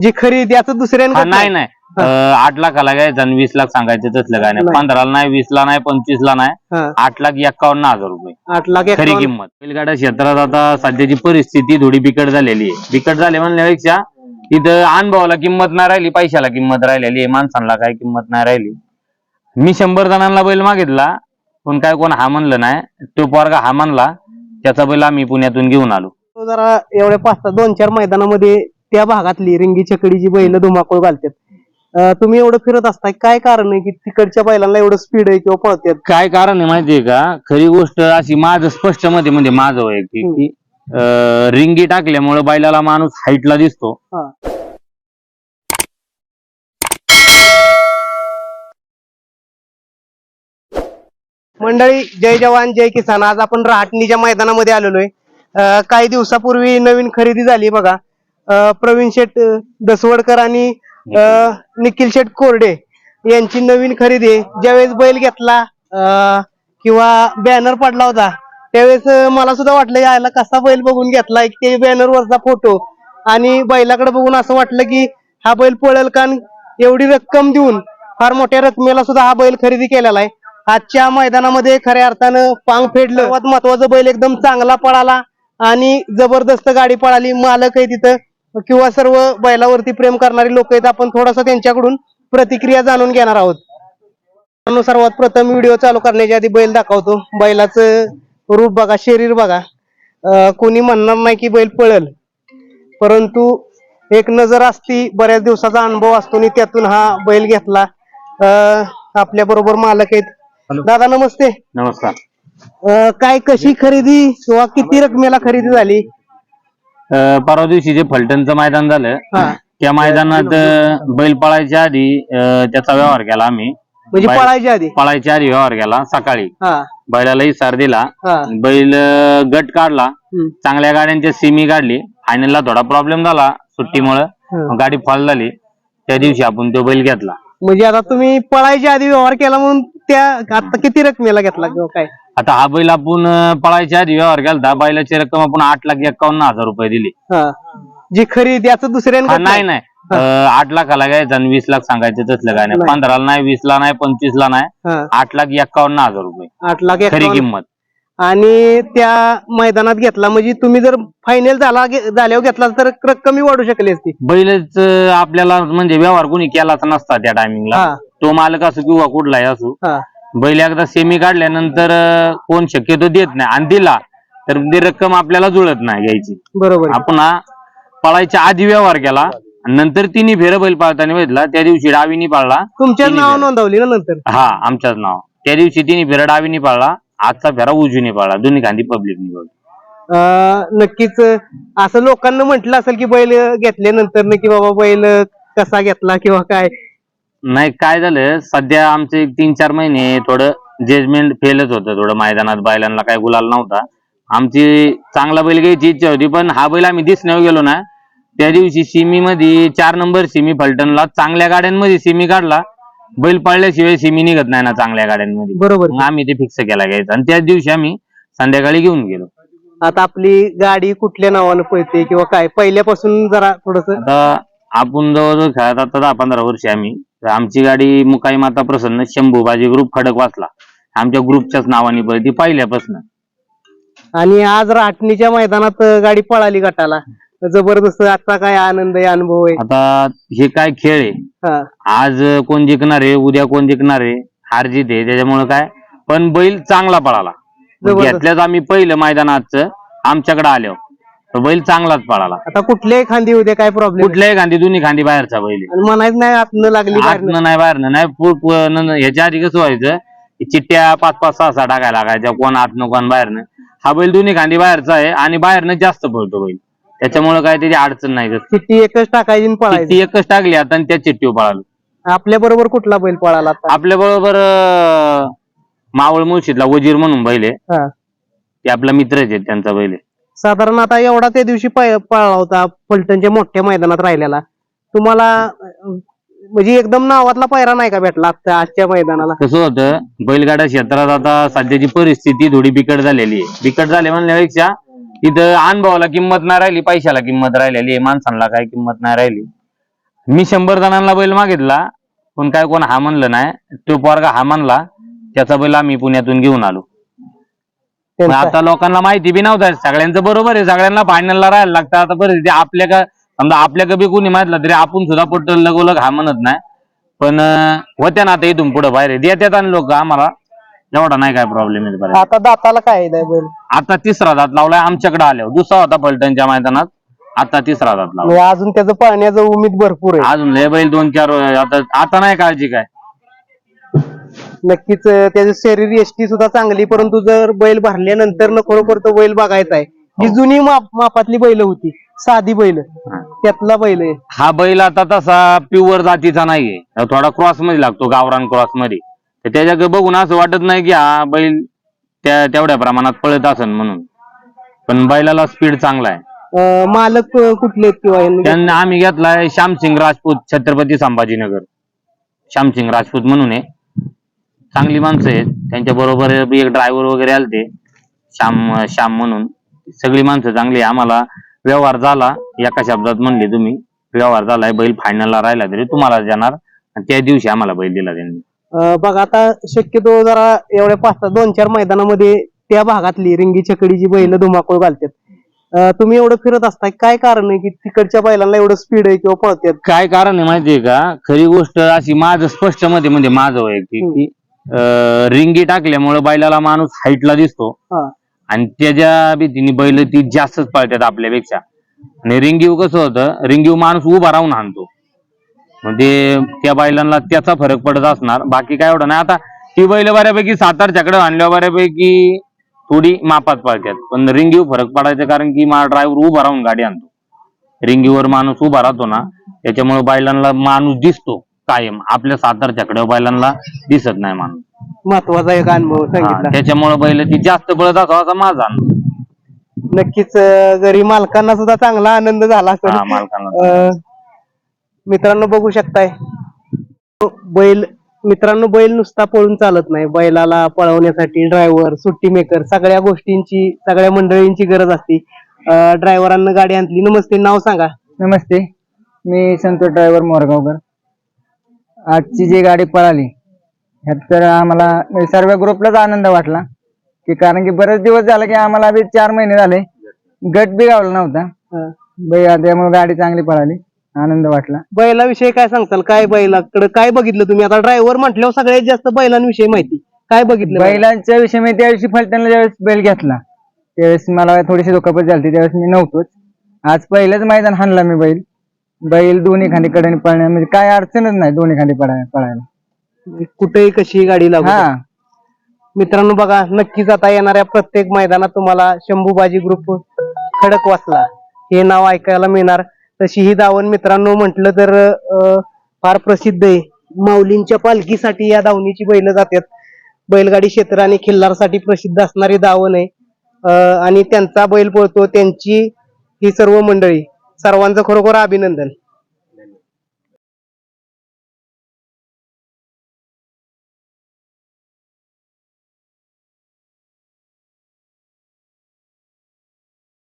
जी खरी त्याचं दुसऱ्याने हा. नाही नाही. अं, आठ लाखाला घ्यायचं आणि वीस लाख सांगायचं तसलं काय नाही. नाही. पंधराला नाही वीसला नाही पंचवीसला नाही. हा, आठ लाख एकावन्न हजार रुपये. आठ लाख खरी. किंमत. बैलगाडा क्षेत्रात आता सध्याची परिस्थिती थोडी बिकट झालेली आहे. बिकट झाली म्हणण्यापेक्षा इथं अनुभवाला किंमत नाही राहिली पैशाला किंमत राहिलेली आहे माणसांना काय किंमत नाही राहिली. मी शंभर जणांना बैल मागितला पण काय कोण हा म्हणलं नाही. तो पोरगा हा म्हणला त्याचा बैल आम्ही पुण्यातून घेऊन आलो. तो जरा एवढ्या पाच सहा दोन चार मैदानामध्ये त्या भागातली रिंगी छकडीची बैल धुमाकूळ घालतात. तुम्ही एवढं फिरत असताय काय कारण आहे की तिकडच्या बैलांना एवढं स्पीड आहे किंवा पळतात काय कारण आहे माहितीये का? खरी गोष्ट अशी माझं स्पष्टमध्ये म्हणजे माझं वैयक्तिक. की अं, रिंगी टाकल्यामुळे बैलाला माणूस हाईटला दिसतो. हा. मंडळी जय जवान जय किसान. आज आपण रहाटणीच्या मैदानामध्ये आलेलो आहे. काही दिवसापूर्वी नवीन खरेदी झाली बघा. प्रवीण शेठ दसवडकर आणि निखिल शेठ कोरडे यांची नवीन खरेदी ज्यावेळेस बैल घेतला किंवा बॅनर पडला होता त्यावेळेस मला सुद्धा वाटलं यायला कसा बैल बघून घेतला एक ते बॅनर वरचा फोटो आणि बैलाकडे बघून असं वाटलं की हा बैल पळेल कारण एवढी रक्कम देऊन फार मोठ्या रकमेला सुद्धा हा बैल खरेदी केलेला आहे. आजच्या मैदानामध्ये खऱ्या अर्थानं पांग फेडलं. महत्वाचं बैल एकदम चांगला पळाला आणि जबरदस्त गाडी पळाली. मालक आहे तिथं. किंवा सर्व बैलावरती प्रेम करणारी लोक आहेत आपण थोडासा त्यांच्याकडून प्रतिक्रिया जाणून घेणार आहोत. सर्वात प्रथम व्हिडिओ चालू करण्याच्या आधी बैल दाखवतो. बैलाचं रूप बघा शरीर बघा. कोणी म्हणणार नाही की बैल पळल. परंतु एक नजर असती बऱ्याच दिवसाचा अनुभव असतो आणि त्यातून हा बैल घेतला. आपल्या बरोबर मालक आहेत. दादा नमस्ते. नमस्कार. काय कशी खरेदी किंवा किती रकमेला खरेदी झाली? अं, परवा दिवशी जे फलटणचं मैदान झालं हा. त्या मैदानात अं, बैल पळायच्या आधी अं, त्याचा व्यवहार केला आम्ही. म्हणजे बाय- पळायच्या आधी? पळायच्या आधी व्यवहार केला सकाळी. हा. बैलाला इसार दिला. हा. बैल अं, गट काढला. हम्म, चांगल्या गाड्यांच्या सिमी काढली. फायनलला थोडा प्रॉब्लेम झाला सुट्टीमुळे. गाडी फॉल झाली. त्या दिवशी आपण तो बैल घेतला. म्हणजे आता तुम्ही पळायच्या आधी व्यवहार केला म्हणून त्या आता किती रकमेला घेतला किंवा काय? आता हा बैल आपण पळायच्या आधी व्यवहार केला बैलाची रक्कम आपण आठ लाख एकावन्न हजार रुपये दिली. हा. जी खरेदी याचं दुसऱ्याने हा घेतलं? नाही नाही. अं, आठ लाखाला घ्यायचं आणि वीस लाख सांगायचं तसलं काय नाही. नाही. पंधराला नाही वीसला नाही पंचवीसला नाही. आठ लाख एकावन्न हजार रुपये. आठ लाख खरी एकावन्न. किंमत. आणि त्या मैदानात घेतला. म्हणजे तुम्ही जर फायनल झाला झाल्यावर घेतला तर रक्कम वाढू शकली असती. बैलच आपल्याला म्हणजे व्यवहार कोणी केलाच नसता त्या टायमिंगला हा. तो मालक असो किंवा कुठलाही असो हा. बैल एकदा सेमी काढल्यानंतर अं, कोण शक्यतो देत नाही आणि दिला तर ती रक्कम आपल्याला जुळत नाही घ्यायची. बरोबर. आहे. आपण हा पळायच्या आधी व्यवहार केला आणि नंतर तिन्ही फेर बैल पाळताना बघितला. त्या दिवशी डावीनी पाळला तुमच्या तिन्ही नाव. नोंदवली ना नंतर? हा आमच्याच नाव त्या दिवशी तिन्ही फेरा डावीनी पाळला आजचा फेरा उजवीने पाळला दोन्ही गांधी पब्लिकनी अं, नक्कीच असं लोकांना म्हटलं असेल की बैल घेतल्यानंतर की बाबा बैल कसा घेतला किंवा काय? नाही काय झालं सध्या आमचे एक तीन चार महिने थोडं जजमेंट फेलच होतं थोडं मैदानात बैलांना काय गुलाल नव्हता. आमची चांगला बैल घ्यायची इच्छा होती पण हा बैल आम्ही दिसण्यावर गेलो ना त्या दिवशी सिमी मध्ये चार नंबर सिमी फलटणला चांगल्या गाड्यांमध्ये सिमी काढला. बैल पळल्याशिवाय सिमी निघत नाही ना चांगल्या गाड्यांमध्ये. बरोबर. मग आम्ही ते फिक्स केला घ्यायचं. आणि त्याच दिवशी आम्ही संध्याकाळी घेऊन गेलो. आता आपली गाडी कुठल्या नावानं पळते किंवा काय? पहिल्यापासून जरा थोडस? आता आपण जवळजवळ खेळत आता दहा पंधरा वर्ष आम्ही. तर आमची गाडी मुकाई माता प्रसन्न शंभू बाजी ग्रुप खडक वाचला. आमच्या ग्रुपच्याच नावाने पळती पहिल्यापासून. आणि आज राटणीच्या मैदानात गाडी पळाली गटाला. जबरदस्त आता काय आनंद आहे अनुभव आहे. आता हे काय खेळ आहे. हा. आज कोण जिंकणार आहे उद्या कोण जिंकणार आहे हार जीत आहे त्याच्यामुळे काय? पण बैल चांगला पळाला. जबरदस्त. घेतल्याच आम्ही पहिलं मैदानाचं आमच्याकडे आलो तर बैल चांगलाच पळाला. आता कुठल्याही खांदी उद्या काय प्रॉब्लेम कुठल्याही गांधी दोन्ही गांधी बाहेरचा बैल आहे. म्हणायचं नाही आतनं लागली आतनं नाही बाहेरनं नाही पु- पु- न- न- ह्याच्या आधी कसं व्हायचं की चिट्ट्या पाच पाच सहा सहा टाकायला लागायच्या कोण आतनं कोण बाहेरनं. हा बैल दोन्ही खांदी बाहेरचा आहे आणि बाहेरनं जास्त पळतो बैल. त्याच्यामुळे काय त्याची अडचण नाही कसं चिठ्ठी एकच टाकायची आणि पळायची. एकच टाकली आता आणि त्या चिठ्ठीवर पळालो. आपल्या बरोबर कुठला बैल पळाला आता? आपल्या बरोबर मावळ मुळशीतला वजीर म्हणून बैल आहे. हा. ते आपला मित्रच आहेत त्यांचा बैल आहे. साधारण आता एवढा त्या दिवशी पळ- पळाला होता फलटणच्या मोठ्या मैदानात राहिलेला. तुम्हाला अं, म्हणजे एकदम नावातला पायरा नाही का भेटला आता आजच्या मैदानाला? कसं होतं बैलगाडा क्षेत्रात आता सध्याची परिस्थिती थोडी बिकट झालेली आहे. बिकट झाली म्हणण्यापेक्षा इथं अनुभवाला किंमत नाही राहिली पैशाला किंमत राहिलेली आहे माणसांना काय किंमत नाही राहिली. मी शंभर जणांना बैल मागितला पण काय कोण हा म्हणलं नाही. तो पोरगा हा म्हणला त्याचा बैल आम्ही पुण्यातून घेऊन आलो. पण आता लोकांना माहिती बी नव्हतं सगळ्यांचं बरोबर आहे सगळ्यांना फायनलला राहायला लागतं. आता परिस्थिती आपल्या का समजा आपल्या कधी कोणी माहितलं तरी आपण सुद्धा पट्ट लगोलग हा म्हणत नाही. पण होत्या ना आता इथून पुढे बाहेर. देतात आणि लोक आम्हाला. एवढा नाही काय प्रॉब्लेम आहे बरं. आता दाताला काय आहे बैल? आता तिसरा दात लावलाय आमच्याकडे आल्यावर दुसरा होता पलटणच्या मैदानात. आता तिसरा दात लावला म्हणजे अजून त्याचं पाहण्याचं उमेद भरपूर आहे. अजून लय बैल दोन चार आता आता नाही काळजी काय. नक्कीच अं, त्याचं शरीर यष्टी सुद्धा चांगली परंतु जर बैल भरल्यानंतर न खरोखर तो बैल बघायचा आहे. जी जुनी माप मापातली बैल होती. साधी बैल. त्यातला बैल आहे. हा बैल आता तसा प्युअर जातीचा नाहीये. थोडा क्रॉसमध्ये लागतो गावरान क्रॉसमध्ये. तर त्याच्याकडे बघून असं वाटत नाही की हा बैल त्या तेवढ्या प्रमाणात पळत असन म्हणून. पण बैलाला स्पीड चांगला आहे. अं, मालक अं, कुठले आहेत किंवा त्यांना आम्ही घेतलाय श्यामसिंग राजपूत छत्रपती संभाजीनगर. श्यामसिंग राजपूत म्हणून आहे. चांगली माणसं आहेत. त्यांच्या बरोबर एक ड्रायव्हर वगैरे आलते. श्याम श्याम म्हणून. सगळी माणसं चांगली आहे. आम्हाला व्यवहार झाला. एका शब्दात म्हणले तुम्ही व्यवहार झालाय बैल फायनलला राहिला तरी तुम्हाला देणार. आणि त्या दिवशी आम्हाला बैल दिला त्यांनी. बघा आता शक्यतो जरा एवढ्या पाच दोन चार मैदानामध्ये त्या भागातली रिंगी छकडीची बैल धुमाकूळ घालतात. तुम्ही एवढं फिरत असताय. काय कारण आहे की तिकडच्या बैलांना एवढं स्पीड आहे किंवा पळतात? काय कारण आहे माहितीये का? खरी गोष्ट अशी माझं स्पष्टमध्ये म्हणजे माझं वैयक्तिक की अं, रिंगी टाकल्यामुळे बैलाला माणूस हाईटला दिसतो. आणि त्याच्या भीतीने बैल ती जास्तच पळतात आपल्यापेक्षा. आणि रिंगीव कसं होतं रिंगीव माणूस उभा राहून हाणतो. म्हणजे त्या बैलांना त्याचा फरक पडत असणार. बाकी काय एवढं नाही. आता ती बैल बऱ्यापैकी सातारच्याकडे आणल्यावर बऱ्यापैकी थोडी मापात पळतात पण रिंगीव फरक पडायचं कारण की मा ड्रायव्हर उभा राहून गाडी आणतो. रिंगीवर माणूस उभा राहतो ना त्याच्यामुळे बैलांना माणूस दिसतो कायम. आपल्या सातारच्याकडे बैलांना दिसत नाही माणूस. महत्त्वाचा एक अनुभव सांगितला. त्याच्यामुळे बैल ती जास्त पळत असावा असा माझा अनुभव. नक्कीच अं, घरी मालकांना सुद्धा चांगला आनंद झाला हा, मालकांना मित्रांनो बघू शकताय. बैल मित्रांनो बैल नुसता पळून चालत नाही. बैलाला पळवण्यासाठी ड्रायव्हर सुट्टी मेकर सगळ्या गोष्टींची सगळ्या मंडळींची गरज असते. ड्रायव्हरांना गाडी आणली. नमस्ते नाव सांगा. नमस्ते. मी संतोष ड्रायव्हर मोरगावकर. आजची जी गाडी पळाली ह्यात तर आम्हाला सर्व ग्रुपलाच आनंद वाटला. की कारण की बरेच दिवस झाले की आम्हाला चार महिने झाले. गट बी गावला नव्हता. त्यामुळे गाडी चांगली पळाली. आनंद वाटला. बैलाविषयी काय सांगताल? काय बैलाकडे काय बघितलं तुम्ही? आता ड्रायव्हर म्हटल्यावर सगळ्यात जास्त बैलांविषयी माहिती. काय बघितलं बैलांच्या विषयी मी दिवशी फलटणला ज्यावेळेस बैल घेतला त्यावेळेस मला थोडीशी दुखापत झाली त्यावेळेस मी नव्हतोच. आज पहिलंच मैदान हाणला मी बैल. बैल दोन्ही खांदी कडे पळण्या म्हणजे काय अडचणच नाही दोन्ही खांदी पळायला पळायला. कुठेही कशी गाडी लागू हा. मित्रांनो बघा नक्कीच आता येणाऱ्या प्रत्येक मैदानात तुम्हाला शंभूबाजी ग्रुप खडक वाचला हे नाव ऐकायला मिळणार. तशी ही दावण मित्रांनो म्हटलं तर फार प्रसिद्ध आहे. माऊलींच्या पालखीसाठी या दावणीची बैल जातात. बैलगाडी क्षेत्र आणि खिल्लारसाठी प्रसिद्ध असणारी दावण आहे. आणि त्यांचा बैल पळतो. त्यांची ही सर्व मंडळी. सर्वांचं खरोखर अभिनंदन.